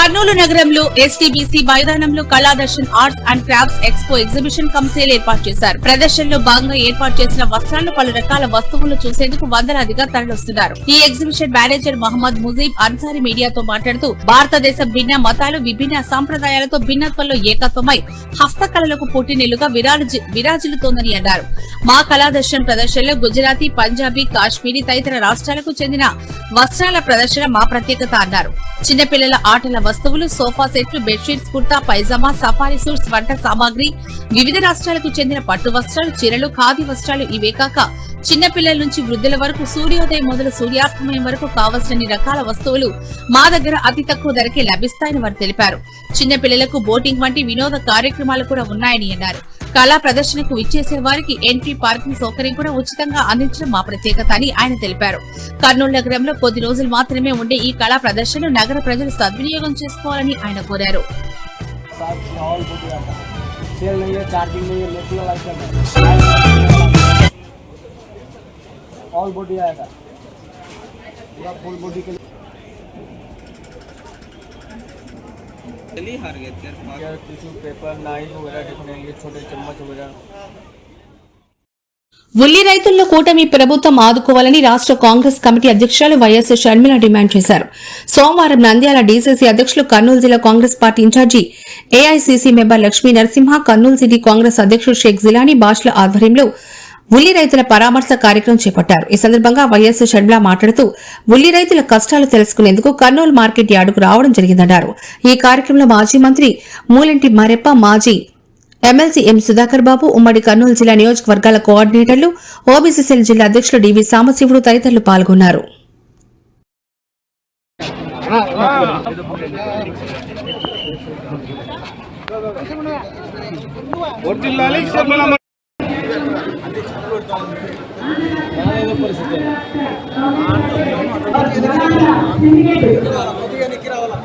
కర్నూలు నగరంలో ఎస్టీబీసీ మైదానంలో Kaladarshan arts and crafts expo exhibition cum ఏర్పాటు చేశారు. ప్రదర్శనలో భాగంగా ఏర్పాటు చేసిన వస్త్రాలు పలు రకాల వస్తువులు చూసేందుకు వందలాదిగా తరలిస్తున్నారు. ఈ ఎగ్జిబిషన్ మేనేజర్ మహమ్మద్ ముజీబ్ అన్సారీ మీడియాతో మాట్లాడుతూ భారతదేశం భిన్న మతాలు విభిన్న సంప్రదాయాలతో భిన్నత్వంలో ఏకత్వమై హస్తకళలకు పుట్టినిల్లుగా విరాజిల్లుతోందని అన్నారు. మా కళాదర్శన్ ప్రదర్శనలో గుజరాతీ పంజాబీ కాశ్మీరీ తదితర రాష్ట్రాలకు చెందిన వస్త్రాల ప్రదర్శన మా ప్రత్యేకత అన్నారు. చిన్నపిల్లల ఆటల వస్తువులు సోఫా సెట్లు bedsheets kurta pyjama safari suits వంట సామాగ్రి వివిధ రాష్ట్రాలకు చెందిన పట్టు వస్త్రాలు చీరలు ఖాదీ వస్త్రాలు ఇవే కాక చిన్నపిల్లల నుంచి వృద్ధుల వరకు సూర్యోదయం మొదలు సూర్యాస్తమయం వరకు కావలసిన రకాల వస్తువులు మా దగ్గర అతి తక్కువ ధరకే లభిస్తాయని వారు తెలిపారు చిన్నపిల్లలకు బోటింగ్ వంటి వినోద కార్యక్రమాలు కూడా ఉన్నాయని అన్నారు కళా ప్రదర్శనకు విచ్చేసే వారికి ఎంట్రీ పార్కింగ్ సౌకర్యం కూడా ఉచితంగా అందించడం మా ప్రత్యేకత అని ఆయన తెలిపారు కర్నూలు నగరంలో కొద్ది రోజులు మాత్రమే ఉండే ఈ కళా ప్రదర్శనను నగర ప్రజలు సద్వినియోగం చేసుకోవాలని ఆయన కోరారు साथ माहौल हो गया था सेल नहीं है चार्जिंग नहीं है नेचुरल आइटम है ऑल बॉडी आया था पूरा फुल बॉडी के लिए चलिए हार गए थे यार टिश्यू पेपर नाइफ वगैरह देखने के लिए छोटे चम्मच वगैरह ఉల్లి రైతుల్లో కూటమి ప్రభుత్వం ఆదుకోవాలని రాష్ట్ర కాంగ్రెస్ కమిటీ అధ్యక్షురాలు వైఎస్ షర్మిల డిమాండ్ చేశారు సోమవారం నంద్యాల డీసీసీ అధ్యక్షులు కర్నూలు జిల్లా Congress party incharge AICC member Lakshmi Narasimha Kurnool city Congress అధ్యక్షుడు షేక్ జిలానీ బాష్ల ఆధ్వర్యంలో ఉల్లి రైతుల పరామర్శ కార్యక్రమం చేపట్టారు. ఈ సందర్భంగా వైఎస్ షర్మిల మాట్లాడుతూ ఉల్లి రైతుల కష్టాలు తెలుసుకునేందుకు కర్నూలు మార్కెట్ యార్డుకు రావడం జరిగిందన్నారు. ఈ కార్యక్రమంలో మాజీ మంత్రి మూలంటి మరెప్ప మాజీ ఎమ్మెల్సీ ఎం సుధాకర్ బాబు ఉమ్మడి కర్నూలు జిల్లా నియోజకవర్గాల కోఆర్డినేటర్లు ఓబీసీసీఎల్ జిల్లా అధ్యక్షులు డివి సాంబశివుడు తదితరులు పాల్గొన్నారు.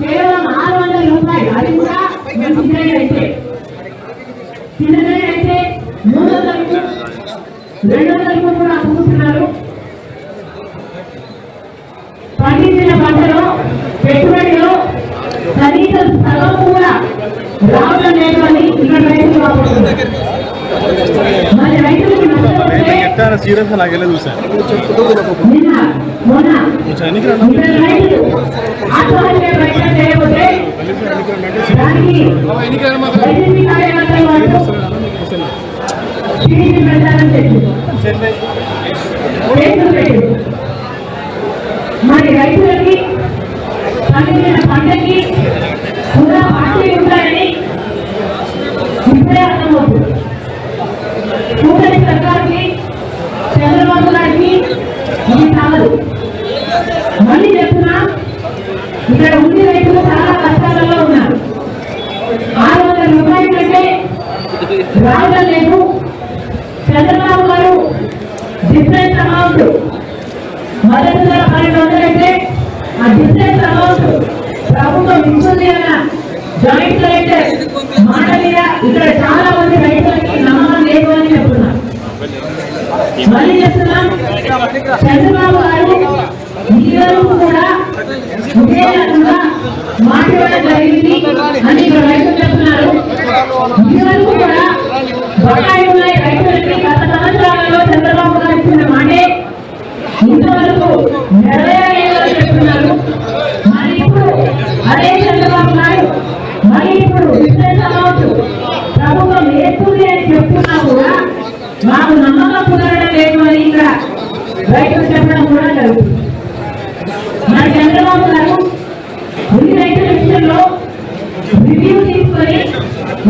కేవలం ఆరు వందల రూపాయలు. అది కూడా చిన్నదైన అయితే చిన్నదైన అయితే మూడు వందల రెండు వందల కూడా అమ్ముతున్నారు పండించిన పంటలో పెట్టుబడిలో కనీసం సగం కూడా రావడం లేదు అని ఇక్కడ రైతులు వాపోతున్నారు మరి రైతులకు నష్టం వస్తే ఎట్లా సీరియస్ లాగేలా చూసాను నిన్న మొన్న ఇద్దరు రైతులు ఆత్మహత్య ప్రయత్నం చేయకపోతే దానికి వైసీపీ కార్యకర్తలు నాకు వెళ్ళి చూసాను చేసింది మరి రైతులకి పండించిన పంటకి కూడా పార్టీ ఉంటాయి మళ్ళీ చెప్తున్నా ఇక్కడ ఉండి రైతులు చాలా కష్టాలలో ఉన్నారు. ఆరు వందల రూపాయల కంటే రావడం లేదు. చంద్రబాబు గారు డిఫరెన్స్ అమౌంట్ మొదటి ధర పన్నెండు వందలైతే ఆ డిఫరెన్స్ అమౌంట్ ప్రభుత్వం ఇస్తుంది అన్న జాయింట్ కలెక్టర్ మాట మీద ఇక్కడ చాలా మంది రైతులకి నమ్మకం లేదు అని చెప్తున్నారు మళ్ళీ చెప్తున్నా చంద్రబాబు గారు అందరూ కూడా ఒకే రకంగా మాట్లాడగలిగింది అని ఇక్కడ రైతులు చెప్తున్నారు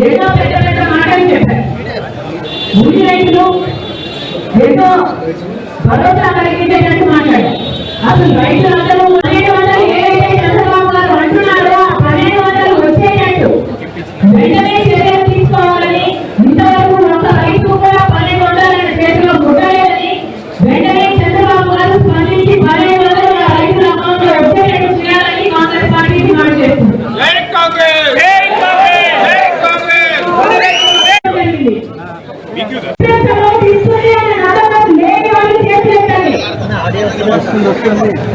ఏదో పెద్ద పెద్ద మాటలు చెప్పారు. ఉల్లి రైతులు ఏదో భరోసా కలిగించేటట్టు మాట్లాడారు. అసలు రైతులందరూ